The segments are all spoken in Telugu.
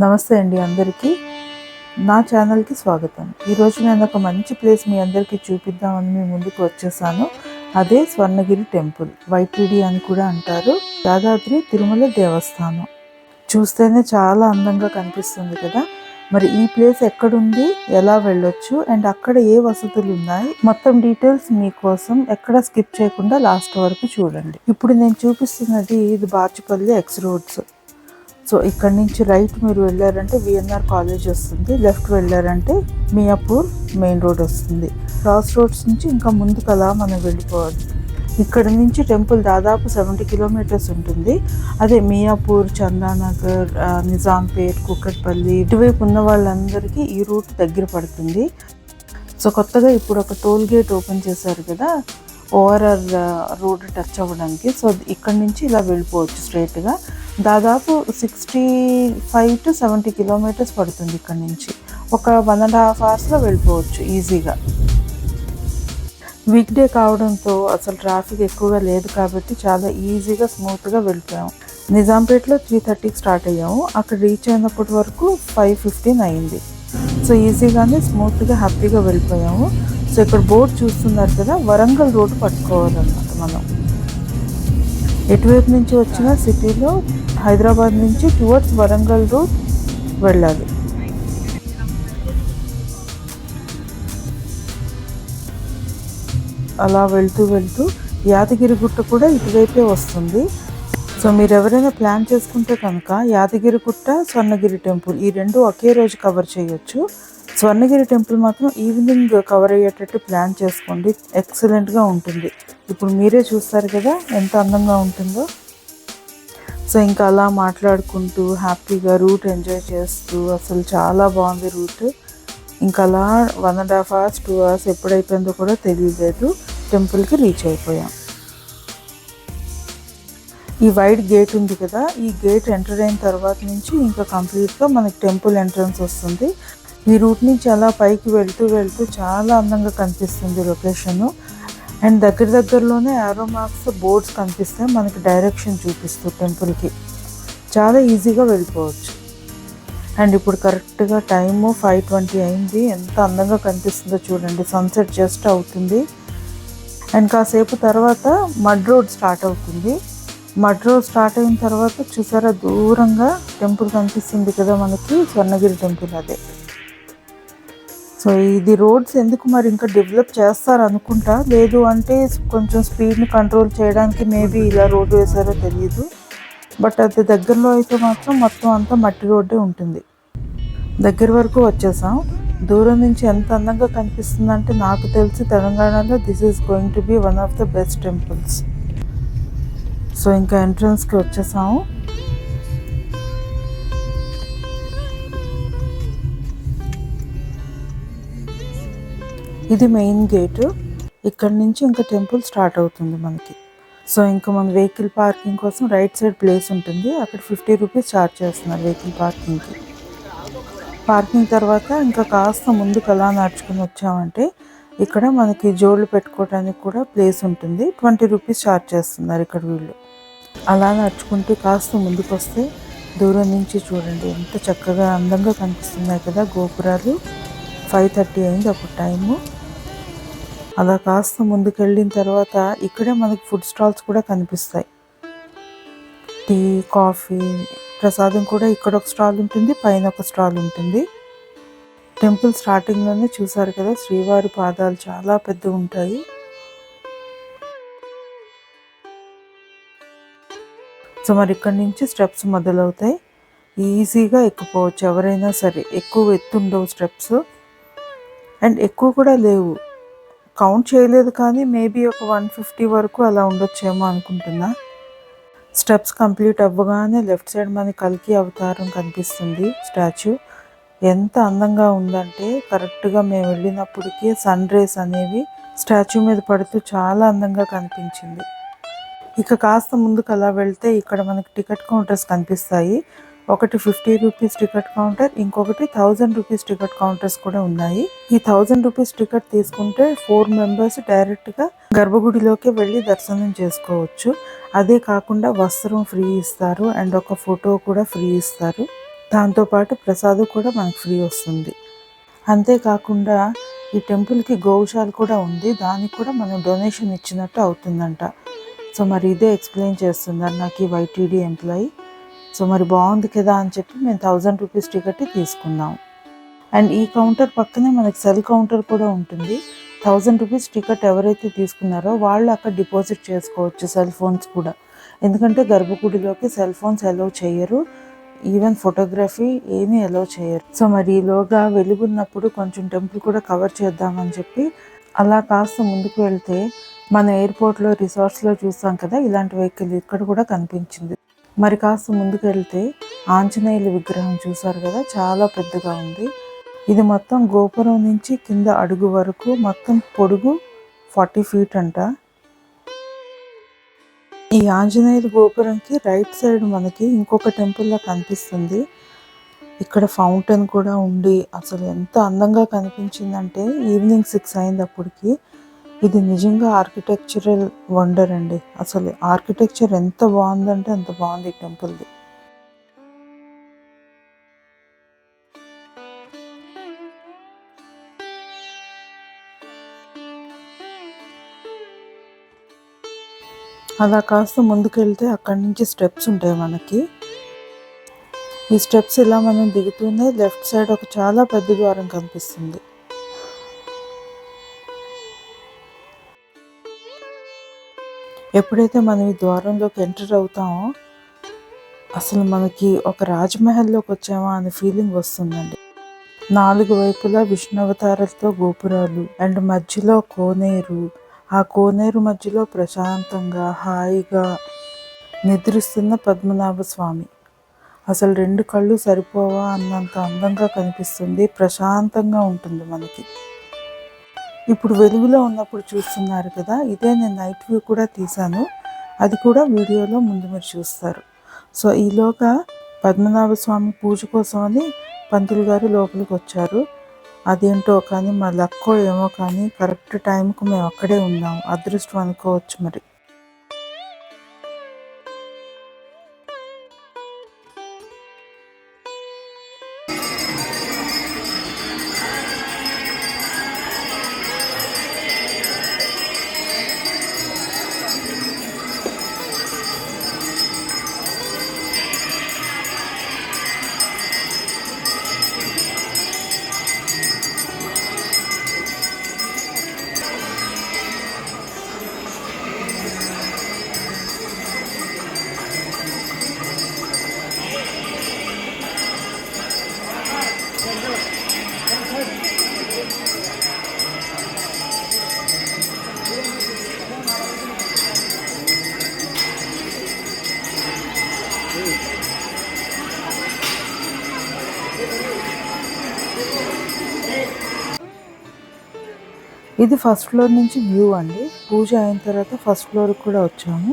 నమస్తే అండి అందరికీ. నా ఛానల్కి స్వాగతం. ఈరోజు నేను ఒక మంచి ప్లేస్ మీ అందరికీ చూపిద్దామని మీ ముందుకు వచ్చేసాను. అదే స్వర్ణగిరి టెంపుల్ వైటిడి అని కూడా అంటారు. యాదాద్రి తిరుమల దేవస్థానం. చూస్తేనే చాలా అందంగా కనిపిస్తుంది కదా. మరి ఈ ప్లేస్ ఎక్కడుంది? ఎలా వెళ్ళొచ్చు? అండ్ అక్కడ ఏ వసతులు ఉన్నాయి? మొత్తం డీటెయిల్స్ మీకోసం ఎక్కడ స్కిప్ చేయకుండా లాస్ట్ వరకు చూడండి. ఇప్పుడు నేను చూపిస్తున్నది ఇది బాచుపల్లి ఎక్స్ రోడ్స్. సో ఇక్కడ నుంచి రైట్ మీరు వెళ్ళారంటే విఎన్ఆర్ కాలేజ్ వస్తుంది. లెఫ్ట్ వెళ్ళారంటే మియాపూర్ మెయిన్ రోడ్ వస్తుంది. క్రాస్ రోడ్స్ నుంచి ఇంకా ముందుకు అలా మనం వెళ్ళిపోవాలి. ఇక్కడ నుంచి టెంపుల్ దాదాపు సెవెంటీ కిలోమీటర్స్ ఉంటుంది. అదే మియాపూర్ చందానగర్ నిజాంపేట్ కుక్కట్పల్లి ఇటువైపు ఉన్న వాళ్ళందరికీ ఈ రూట్ దగ్గర పడుతుంది. సో కొత్తగా ఇప్పుడు ఒక టోల్ గేట్ ఓపెన్ చేశారు కదా ఓఆర్ఆర్ రోడ్ టచ్ అవ్వడానికి. సో ఇక్కడ నుంచి ఇలా వెళ్ళిపోవచ్చు స్ట్రైట్గా. దాదాపు sixty five to seventy kilometres పడుతుంది ఇక్కడ నుంచి. ఒక వన్ అండ్ హాఫ్ అవర్స్లో వెళ్ళిపోవచ్చు ఈజీగా వీక్ డే కావడంతో అసలు ట్రాఫిక్ ఎక్కువగా లేదు కాబట్టి చాలా ఈజీగా స్మూత్గా వెళ్ళిపోయాము నిజాంపేటలో త్రీ థర్టీకి స్టార్ట్ అయ్యాము. అక్కడ రీచ్ అయినప్పటి వరకు ఫైవ్ ఫిఫ్టీన్ అయింది. సో ఈజీగానే స్మూత్గా హ్యాపీగా వెళ్ళిపోయాము. సో ఇక్కడ బోర్డు చూస్తున్నారు కదా వరంగల్ రోడ్డు పట్టుకోవాలన్నమాట మనం. ఎటువైపు నుంచి వచ్చినా సిటీలో హైదరాబాద్ నుంచి టువర్డ్స్ వరంగల్ రోడ్ వెళ్ళాలి. అలా వెళ్తూ వెళ్తూ యాదగిరి గుట్ట కూడా ఇటువైపే వస్తుంది. సో మీరు ఎవరైనా ప్లాన్ చేసుకుంటే కనుక యాదగిరిగుట్ట స్వర్ణగిరి టెంపుల్ ఈ రెండు ఒకే రోజు కవర్ చేయొచ్చు. స్వర్ణగిరి టెంపుల్ మాత్రం ఈవినింగ్ కవర్ అయ్యేటట్టు ప్లాన్ చేసుకోండి. ఎక్సలెంట్గా ఉంటుంది. ఇప్పుడు మీరే చూస్తారు కదా ఎంత అందంగా ఉంటుందో. సో ఇంకా అలా మాట్లాడుకుంటూ హ్యాపీగా రూట్ ఎంజాయ్ చేస్తూ అసలు చాలా బాగుంది రూట్. ఇంకా అలా one and half hours two hours ఎప్పుడైపోయిందో కూడా తెలియలేదు. టెంపుల్కి రీచ్ అయిపోయాం. ఈ వైడ్ గేట్ ఉంది కదా ఈ గేట్ ఎంటర్ అయిన తర్వాత నుంచి ఇంకా కంప్లీట్గా మనకి టెంపుల్ ఎంట్రన్స్ వస్తుంది. ఈ రూట్ నుంచి అలా పైకి వెళ్తూ వెళ్తూ చాలా అందంగా కనిపిస్తుంది లొకేషను. అండ్ దగ్గర దగ్గరలోనే ఆరో మార్క్స్ బోర్డ్స్ కనిపిస్తాయి మనకి డైరెక్షన్ చూపిస్తూ టెంపుల్కి. చాలా ఈజీగా వెళ్ళిపోవచ్చు. అండ్ ఇప్పుడు కరెక్ట్గా టైము ఫైవ్ ట్వంటీ అయింది. ఎంత అందంగా కనిపిస్తుందో చూడండి. సన్సెట్ జస్ట్ అవుతుంది. అండ్ కాసేపు తర్వాత మడ్ రోడ్ స్టార్ట్ అవుతుంది. మడ్ రోడ్ స్టార్ట్ అయిన తర్వాత చూసారా దూరంగా టెంపుల్ కనిపిస్తుంది కదా మనకి స్వర్ణగిరి టెంపుల్ అదే. సో ఇది రోడ్స్ ఎందుకు మరి ఇంకా డెవలప్ చేస్తారు అనుకుంటా? లేదు అంటే కొంచెం స్పీడ్ని కంట్రోల్ చేయడానికి మేబీ ఇలా రోడ్డు వేసారో తెలియదు బట్ అది దగ్గరలో అయితే మాత్రం మొత్తం అంతా మట్టి రోడ్డే ఉంటుంది. దగ్గర వరకు వచ్చేసాం. దూరం నుంచి ఎంత అందంగా కనిపిస్తుందంటే నాకు తెలిసి తెలంగాణలో this is going to be one of the best temples. So ఇంకా ఎంట్రన్స్కి వచ్చేసాము. ఇది మెయిన్ గేటు. ఇక్కడ నుంచి ఇంకా టెంపుల్ స్టార్ట్ అవుతుంది మనకి. సో ఇంకా మన వెహికల్ పార్కింగ్ కోసం రైట్ సైడ్ ప్లేస్ ఉంటుంది. అక్కడ ఫిఫ్టీ రూపీస్ ఛార్జ్ చేస్తున్నారు వెహికల్ పార్కింగ్కి. పార్కింగ్ తర్వాత ఇంకా కాస్త ముందుకు అలా నడుచుకుని వచ్చామంటే ఇక్కడ మనకి జోళ్ళు పెట్టుకోవడానికి కూడా ప్లేస్ ఉంటుంది. ట్వంటీ రూపీస్ ఛార్జ్ చేస్తున్నారు ఇక్కడ వీళ్ళు. అలా నడుచుకుంటూ కాస్త ముందుకు వస్తే దూరం నుంచి చూడండి. ఎంత చక్కగా అందంగా కనిపిస్తున్నాయి కదా గోపురాలు. ఫైవ్ థర్టీ అయింది అప్పుడు టైము. అలా కాస్త ముందుకు వెళ్ళిన తర్వాత ఇక్కడే మనకి ఫుడ్ స్టాల్స్ కూడా కనిపిస్తాయి. టీ కాఫీ ప్రసాదం కూడా ఇక్కడ ఒక స్టాల్ ఉంటుంది పైన ఒక స్టాల్ ఉంటుంది. టెంపుల్ స్టార్టింగ్లోనే చూసారు కదా శ్రీవారి పాదాలు చాలా పెద్ద ఉంటాయి సో మరి ఇక్కడ నుంచి స్టెప్స్ మొదలవుతాయి. ఈజీగా ఎక్కిపోవచ్చు. ఎవరైనా సరే ఎక్కువ ఎత్తుండవు స్టెప్స్. అండ్ ఎక్కువ కూడా లేవు. కౌంట్ చేయలేదు కానీ మేబీ ఒక వన్ ఫిఫ్టీ వరకు అలా ఉండొచ్చేమో అనుకుంటున్నా. స్టెప్స్ కంప్లీట్ అవ్వగానే లెఫ్ట్ సైడ్ మనకి కలికి అవతారం కనిపిస్తుంది స్టాచ్యూ. ఎంత అందంగా ఉందంటే కరెక్ట్గా మేము వెళ్ళినప్పటికీ సన్ రేస్ అనేవి స్టాచ్యూ మీద పడుతూ చాలా అందంగా కనిపించింది. ఇక కాస్త ముందుకు అలా వెళ్తే ఇక్కడ మనకి టికెట్ కౌంటర్స్ కనిపిస్తాయి. ఒకటి ఫిఫ్టీ రూపీస్ టికెట్ కౌంటర్ ఇంకొకటి థౌజండ్ రూపీస్ టికెట్ కౌంటర్స్ కూడా ఉన్నాయి. ఈ థౌజండ్ రూపీస్ టికెట్ తీసుకుంటే ఫోర్ మెంబర్స్ డైరెక్ట్గా గర్భగుడిలోకి వెళ్ళి దర్శనం చేసుకోవచ్చు. అదే కాకుండా వస్త్రం ఫ్రీ ఇస్తారు అండ్ ఒక ఫోటో కూడా ఫ్రీ ఇస్తారు. దాంతోపాటు ప్రసాదం కూడా మనకు ఫ్రీ వస్తుంది. అంతేకాకుండా ఈ టెంపుల్కి గోశాల కూడా ఉంది. దానికి కూడా మనం డొనేషన్ ఇచ్చినట్టు అవుతుందంట. సో మరి ఇదే ఎక్స్ప్లెయిన్ చేస్తున్నారు నాకు ఈ వైటీడీ ఎంప్లాయీ సో మరి బాగుంది కదా అని చెప్పి మేము థౌజండ్ రూపీస్ టికెట్ తీసుకున్నాం. అండ్ ఈ కౌంటర్ పక్కనే మనకి సెల్ కౌంటర్ కూడా ఉంటుంది. థౌజండ్ రూపీస్ టికెట్ ఎవరైతే తీసుకున్నారో వాళ్ళు అక్కడ డిపాజిట్ చేసుకోవచ్చు సెల్ ఫోన్స్ కూడా. ఎందుకంటే గర్భగుడిలోకి సెల్ ఫోన్స్ అలౌ చేయరు. ఈవెన్ ఫోటోగ్రఫీ ఏమీ అలౌ చేయరు. సో మరి ఈలోగా వెలుగున్నప్పుడు కొంచెం టెంపుల్ కూడా కవర్ చేద్దామని చెప్పి అలా కాస్త ముందుకు వెళ్తే మన ఎయిర్పోర్ట్లో రిసార్ట్స్లో చూసాం కదా ఇలాంటి వెహికల్ ఇక్కడ కూడా కనిపించింది. మరి కాస్త ముందుకు వెళ్తే ఆంజనేయుల విగ్రహం చూసారు కదా చాలా పెద్దగా ఉంది. ఇది మొత్తం గోపురం నుంచి కింద అడుగు వరకు మొత్తం పొడుగు ఫార్టీ ఫీట్ అంట. ఈ ఆంజనేయుల గోపురంకి రైట్ సైడ్ మనకి ఇంకొక టెంపుల్ లా కనిపిస్తుంది. ఇక్కడ ఫౌంటైన్ కూడా ఉండి అసలు ఎంత అందంగా కనిపించిందంటే ఈవినింగ్ సిక్స్ అయింది అప్పటికి. ఇది నిజంగా ఆర్కిటెక్చరల్ వండర్ అండి. అసలు ఆర్కిటెక్చర్ ఎంత బాగుందంటే అంత బాగుంది ఈ టెంపుల్ది అలా కాస్త ముందుకెళ్తే అక్కడి నుంచి స్టెప్స్ ఉంటాయి మనకి. ఈ స్టెప్స్ ఇలా మనం దిగుతూనే లెఫ్ట్ సైడ్ ఒక చాలా పెద్ద ద్వారం కనిపిస్తుంది. ఎప్పుడైతే మనం ఈ ద్వారంలోకి ఎంటర్ అవుతామో అసలు మనకి ఒక రాజమహల్లోకి వచ్చామా అనే ఫీలింగ్ వస్తుందండి. నాలుగు వైపులా విష్ణువతారాలతో గోపురాలు అండ్ మధ్యలో కోనేరు. ఆ కోనేరు మధ్యలో ప్రశాంతంగా హాయిగా నిద్రిస్తున్న పద్మనాభ స్వామి. అసలు రెండు కళ్ళు సరిపోవా అన్నంత అందంగా కనిపిస్తుంది ప్రశాంతంగా ఉంటుంది మనకి. ఇప్పుడు వెలుగులో ఉన్నప్పుడు చూస్తున్నారు కదా ఇదే నేను నైట్ వ్యూ కూడా తీశాను. అది కూడా వీడియోలో ముందు మీరు చూస్తారు. సో ఈలోగా పద్మనాభ స్వామి పూజ కోసమని పంతులు గారు లోపలికి వచ్చారు. అదేంటో కానీ మా లక్కో ఏమో కానీ కరెక్ట్ టైంకు మేము అక్కడే ఉన్నాము అదృష్టం అనుకోవచ్చు మరి. ఇది ఫస్ట్ ఫ్లోర్ నుంచి వ్యూ అండి. పూజ అయిన తర్వాత ఫస్ట్ ఫ్లోర్ కూడా వచ్చాము.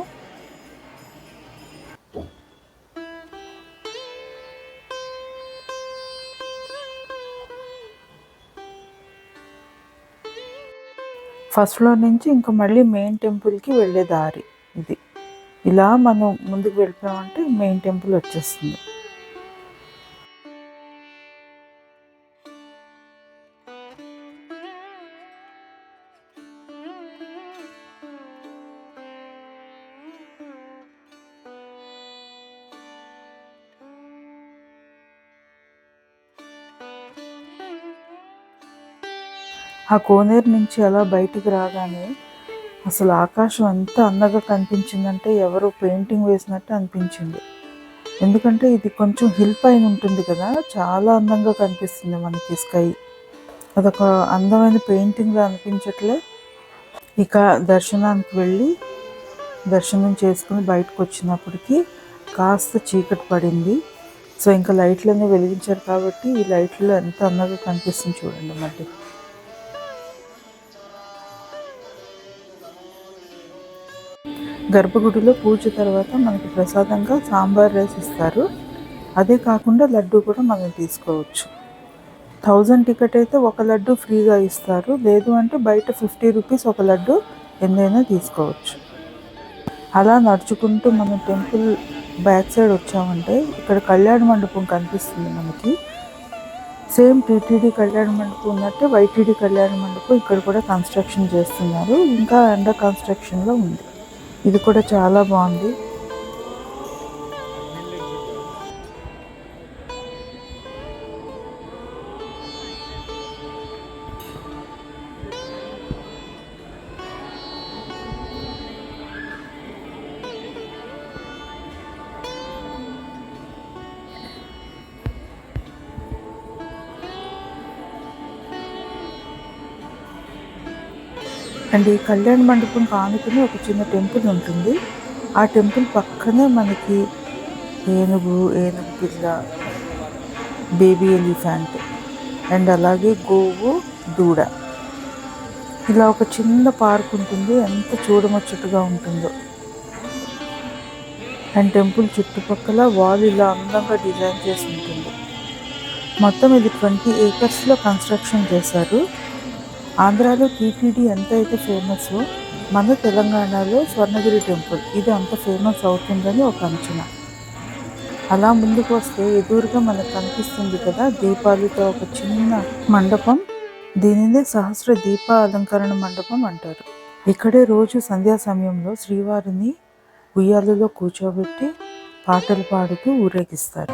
ఫస్ట్ ఫ్లోర్ నుంచి ఇంకా మళ్ళీ మెయిన్ టెంపుల్కి వెళ్ళే దారి ఇది. ఇలా మనం ముందుకు వెళ్ళిపోయామంటే మెయిన్ టెంపుల్ వచ్చేస్తుంది. ఆ కోనేరు నుంచి అలా బయటికి రాగానే అసలు ఆకాశం ఎంత అందంగా కనిపించిందంటే ఎవరు పెయింటింగ్ వేసినట్టు అనిపించింది. ఎందుకంటే ఇది కొంచెం హిల్ పైన ఉంటుంది కదా చాలా అందంగా కనిపిస్తుంది మనకి స్కై. అదొక అందమైన పెయింటింగ్లా అనిపించట్లే. ఇక దర్శనానికి వెళ్ళి దర్శనం చేసుకుని బయటకు వచ్చినప్పటికీ కాస్త చీకటి పడింది. సో ఇంకా లైట్లన్నీ వెలిగించారు కాబట్టి ఈ లైట్లు ఎంత అందంగా కనిపిస్తుంది చూడండి మళ్ళీ. గర్భగుడిలో పూజ తర్వాత మనకి ప్రసాదంగా సాంబార్ రైస్ ఇస్తారు. అదే కాకుండా లడ్డు కూడా మనం తీసుకోవచ్చు. థౌజండ్ టికెట్ అయితే ఒక లడ్డు ఫ్రీగా ఇస్తారు. లేదు అంటే బయట ఫిఫ్టీ రూపీస్ ఒక లడ్డు ఎన్నైనా తీసుకోవచ్చు. అలా నడుచుకుంటూ మనం టెంపుల్ బ్యాక్ సైడ్ వచ్చామంటే ఇక్కడ కళ్యాణ మండపం కనిపిస్తుంది మనకి. సేమ్ టీటీడీ కళ్యాణ మండపం ఉన్నట్టే వైటీడీ కళ్యాణ మండపం ఇక్కడ కూడా కన్స్ట్రక్షన్ చేస్తున్నారు. ఇంకా అండర్ కన్స్ట్రక్షన్లో ఉంది. ఇది కూడా చాలా బాగుంది. అండ్ ఈ కళ్యాణ మండపం కానుకుని ఒక చిన్న టెంపుల్ ఉంటుంది. ఆ టెంపుల్ పక్కనే మనకి ఏనుగు ఏనుగు పిల్ల బేబీ ఎలిఫెంట్ అండ్ అలాగే గోవు దూడ. ఇలా ఒక చిన్న పార్క్ ఉంటుంది. ఎంత చూడముచ్చటగా ఉంటుందో. అండ్ టెంపుల్ చుట్టుపక్కల వాల్ ఇలా అందంగా డిజైన్ చేసి ఉంటుంది. మొత్తం ఇది ట్వంటీ ఏకర్స్లో కన్స్ట్రక్షన్ చేశారు. ఆంధ్రాలో టీటీడీ ఎంత అయితే ఫేమస్ మన తెలంగాణలో స్వర్ణగిరి టెంపుల్ ఇది అంత ఫేమస్ అవుతుందని ఒక అంచనా. అలా ముందుకు వస్తే ఎదురుగా మనకు కనిపిస్తుంది కదా దీపాలతో ఒక చిన్న మండపం. దీనినే సహస్ర దీప అలంకరణ మండపం అంటారు. ఇక్కడే రోజు సంధ్యా సమయంలో శ్రీవారిని ఉయ్యాలలో కూర్చోబెట్టి పాటలు పాడుతూ ఊరేగిస్తారు.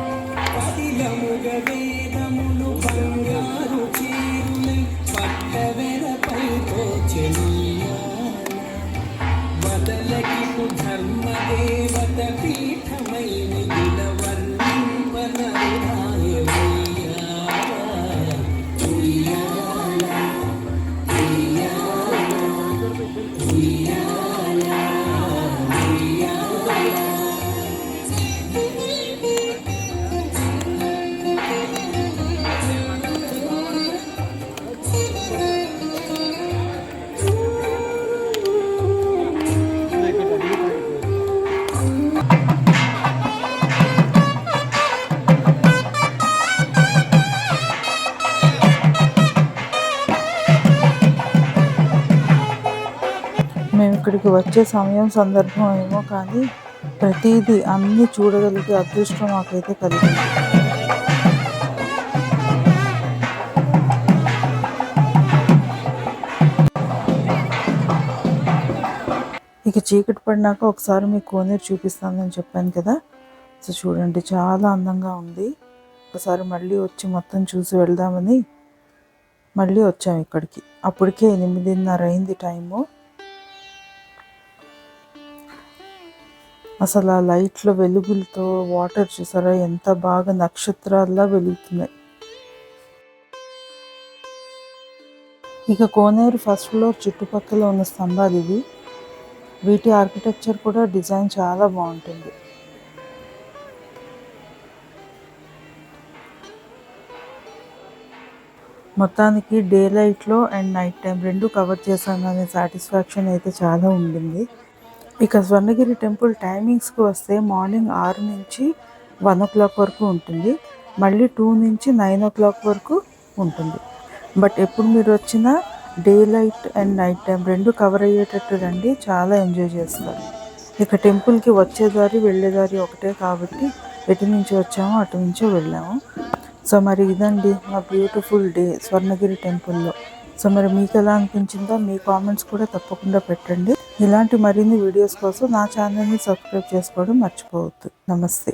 ఇక్కడికి వచ్చే సమయం సందర్భం ఏమో కానీ ప్రతిదీ అన్ని చూడగలిగే అదృష్టం మాకైతే కలిగింది. ఇక చీకటి పడినాక ఒకసారి మీకు కోనేరు చూపిస్తానని చెప్పాను కదా. సో చూడండి చాలా అందంగా ఉంది. ఒకసారి మళ్ళీ వచ్చి మొత్తం చూసి వెళ్దామని మళ్ళీ వచ్చాము ఇక్కడికి. అప్పటికే ఎనిమిదిన్నర అయింది టైము. అసలు ఆ లైట్ల వెలుగులతో వాటర్ చూసారా? ఎంత బాగా నక్షత్రాల్లా వెలుగుతున్నాయి. ఇక కోనేరు ఫస్ట్ ఫ్లోర్ చుట్టుపక్కల ఉన్న స్తంభాలు ఇవి. వీటి ఆర్కిటెక్చర్ కూడా డిజైన్ చాలా బాగుంటుంది. మొత్తానికి డే లైట్లో అండ్ నైట్ టైం రెండు కవర్ చేశాను అనే సాటిస్ఫాక్షన్ అయితే చాలా ఉండింది. ఇక స్వర్ణగిరి టెంపుల్ టైమింగ్స్కి వస్తే మార్నింగ్ ఆరు నుంచి వన్ ఓ క్లాక్ వరకు ఉంటుంది. మళ్ళీ టూ నుంచి నైన్ ఓ క్లాక్ వరకు ఉంటుంది. బట్ ఎప్పుడు మీరు వచ్చినా day light and night time రెండు కవర్ అయ్యేటట్టు రండి. చాలా ఎంజాయ్ చేస్తారు. ఇక టెంపుల్కి వచ్చేదారి వెళ్ళేదారి ఒకటే కాబట్టి ఎటు నుంచి వచ్చామో అటు నుంచో వెళ్ళాము. సో మరి ఇదండి మా బ్యూటిఫుల్ డే స్వర్ణగిరి టెంపుల్లో. సో మరి మీకు ఎలా అనిపించిందో మీ కామెంట్స్ కూడా తప్పకుండా పెట్టండి. ఇలాంటి మరిన్ని వీడియోస్ కోసం నా ఛానల్ని సబ్స్క్రైబ్ చేసుకోవడం మర్చిపోవద్దు. నమస్తే.